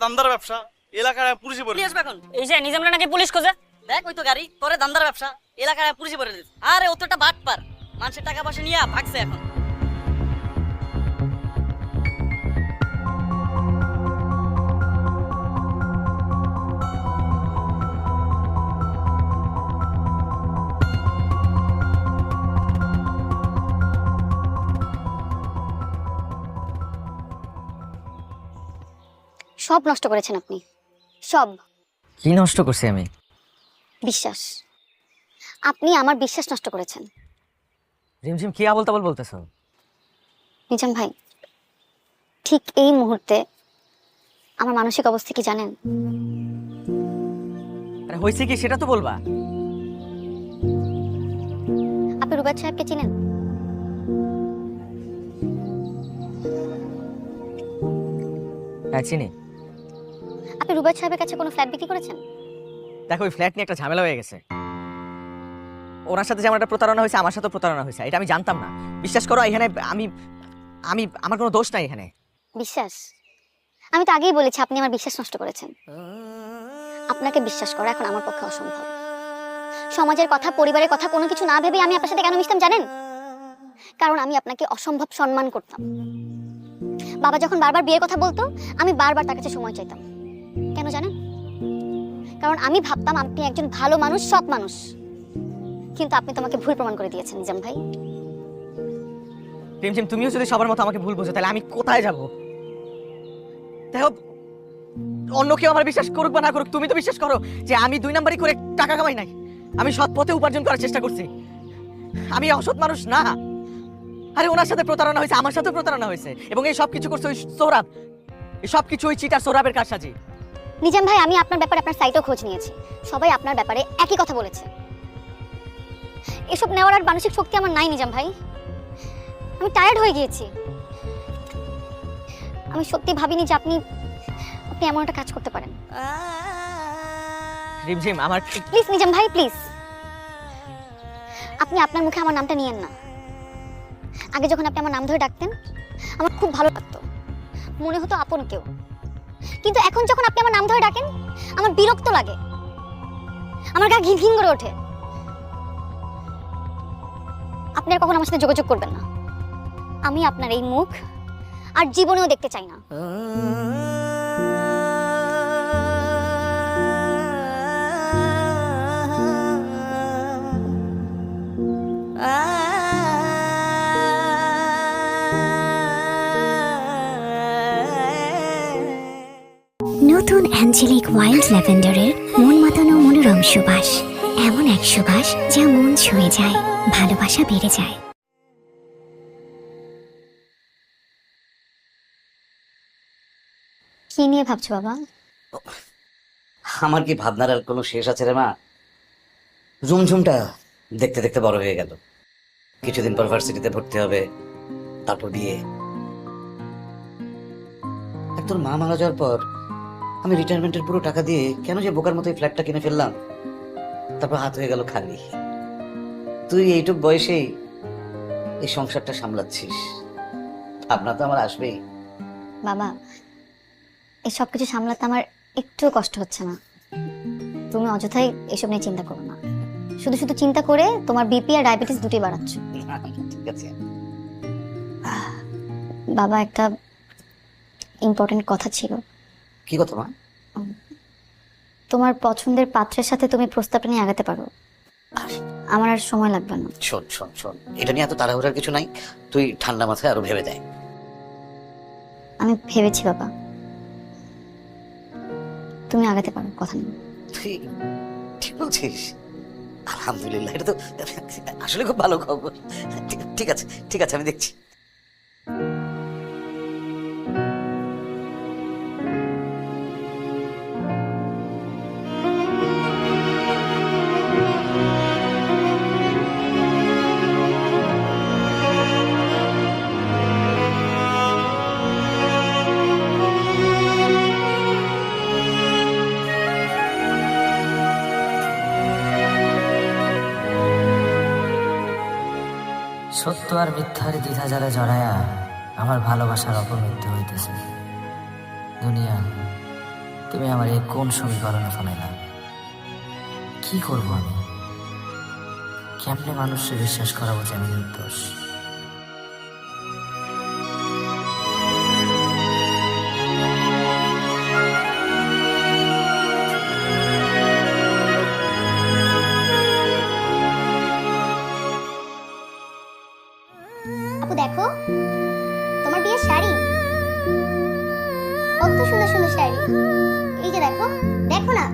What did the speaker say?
দামদার ব্যবসা এলাকায় পুলিশে বলে আসবে এখন। এই যে নিজামরা নাকি পুলিশ খোঁজে? দেখ ওই তো গাড়ি করে দান্দার ব্যবসা এলাকায় পুলিশে বলে দিস আরে ও তো একটা বাট পার মানুষের টাকা পয়সা নিয়ে ভাগছে এখন। সব নষ্ট করেছেন আপনি। সব। কি নষ্ট করছি আমি? বিশ্বাস। আপনি আমার বিশ্বাস নষ্ট করেছেন। রিমঝিম কি আবল তাবল বলতেছ? নিজাম ভাই ঠিক এই মুহূর্তে আমার মানসিক অবস্থা কি জানেন? আরে হয়েছে কি সেটা তো বলবা। আপনি রুবাদ সাহেবকে চিনেন? হ্যাঁ চিনি। আপনি রুবাদ সাহেবের কাছে কোনো ফ্ল্যাট বিক্রি করেছেন? দেখো ওই ফ্ল্যাট নিয়ে একটা ঝামেলা হয়ে গেছে। ওনার সাথে যেমন একটা প্রতারণা হয়েছে আমার সাথেও প্রতারণা হয়েছে এটা আমি জানতাম না। বিশ্বাস করো এখানে আমি আমি আমার কোনো দোষ নাই এখানে। বিশ্বাস? আমি তো আগেই বলেছি আপনি আমার বিশ্বাস নষ্ট করেছেন। আপনাকে বিশ্বাস করা এখন আমার পক্ষে অসম্ভব। সমাজের কথা পরিবারের কথা কোনো কিছু না ভেবে আমি আপনার সাথে কেন মিশতাম জানেন? কারণ আমি আপনাকে অসম্ভব সম্মান করতাম। বাবা যখন বারবার বিয়ের কথা বলতো আমি বারবার তার কাছে সময় চাইতাম। কেন জানেন কারণ আমি ভাবতাম আপনি একজন ভালো মানুষ, সৎ মানুষ। কিন্তু আপনি তোমাকে ভুল প্রমাণ করে দিয়েছেন, নিজাম ভাই। রিমঝিম তুমিও যদি সবার মতো আমাকে ভুল বোঝো, তাহলে আমি কোথায় যাব? অন্য কেউ আমার বিশ্বাস করুক বা না করুক, তুমি তো বিশ্বাস করো যে আমি দুই নাম্বারই করে টাকা কামাই নাই। আমি সৎ পথে উপার্জন করার চেষ্টা করছি। আমি অসৎ মানুষ না। আরে, ওনার সাথে প্রতারণা হয়েছে, আমার সাথে প্রতারণা হয়েছে। এবং এই সব কিছু করছে ওই সৌরভ। এই সব কিছু ওই চিটার সৌরভের কারসাজি। নিজাম ভাই আমি আপনার ব্যাপারে আপনার সাইটও খোঁজ নিয়েছি। সবাই আপনার ব্যাপারে একই কথা বলেছে। এসব নেওয়ার আর মানসিক শক্তি আমার নাই নিজাম ভাই। আমি টায়ার্ড হয়ে গিয়েছি। আমি সত্যি ভাবিনি যে আপনি আপনি এমন একটা কাজ করতে পারেন। রিমঝিম আমার প্লিজ নিজাম ভাই প্লিজ আপনি আপনার মুখে আমার নামটা নিয়েন না। আগে যখন আপনি আমার নাম ধরে ডাকতেন আমার খুব ভালো লাগতো। মনে হতো আপন কেউ। কিন্তু এখন যখন আপনি আমার নাম ধরে ডাকেন, আমার বিরক্ত লাগে। আমার গা ঘিন করে ওঠে। আপনি আর কখন আমার সাথে যোগাযোগ করবেন না। আমি আপনার এই মুখ আর জীবনেও দেখতে চাই না। নতুন অ্যাঞ্জেলিক ওয়াইল্ড ল্যাভেন্ডারের মন মাতানো মনোরম সুবাস। এমন এক সুবাস যা মন ছুঁয়ে যায় ভালোবাসা বেড়ে যায়। কি নিয়ে ভাবছ বাবা? আমার কি ভাবনার আর কোনো শেষ আছে রে মা? ঝুমঝুমটা দেখতে দেখতে বড় হয়ে গেল। কিছুদিন পর ভার্সিটিতে ভর্তি হবে তারপর বিয়ে। আর তোর মা মারা যাওয়ার পর আমি রিটায়ারমেন্টের পুরো টাকা দিয়ে কেন যে বোকার মতো এই ফ্ল্যাটটা কিনে ফেললাম? তারপর হাত হয়ে গেল খালি। তুই এইটুক বয়সেই এই সংসারটা সামলাচ্ছিস। ভাবনা তো আমার আসবেই। বাবা এই সব কিছু সামলাতে আমার একটুও কষ্ট হচ্ছে না। তুমি অযথাই এসব নিয়ে চিন্তা করো না। শুধু শুধু চিন্তা করে তোমার বিপি আর ডায়াবেটিস দুটোই বাড়াচ্ছ। ঠিক আছে। বাবা একটা ইম্পর্টেন্ট কথা ছিল। কি কথা মা তোমার পছন্দের পাত্রের সাথে তুমি প্রস্তাবটা নিয়ে আগাতে পারো। আমার আর সময় লাগবে না। শোন শোন শোন। এটা নিয়ে এত তাড়াহুড়ার কিছু নাই। তুই ঠান্ডা মাথায় আরও ভেবে দেয় আমি ভেবেছি বাবা। তুমি আগাতে পারো কথা নেই। তুই ঠিক বলছিস? আলহামদুলিল্লাহ এটা তো আসলে খুব ভালো খবর। ঠিক- ঠিক আছে ঠিক আছে আমি দেখছি। সত্য আর মিথ্যার দ্বিধা যারা জড়ায়া আমার ভালোবাসার অপমৃত্যু হইতেছে। দুনিয়া, তুমি আমার এই কোন সমীকরণে ফেলাইলা? কি করব আমি? কেমনে মানুষকে বিশ্বাস করাবো যে আমি নির্দোষ? তোমার বিয়ের শাড়ি? কত সুন্দর সুন্দর শাড়ি। এই যে দেখো দেখো না।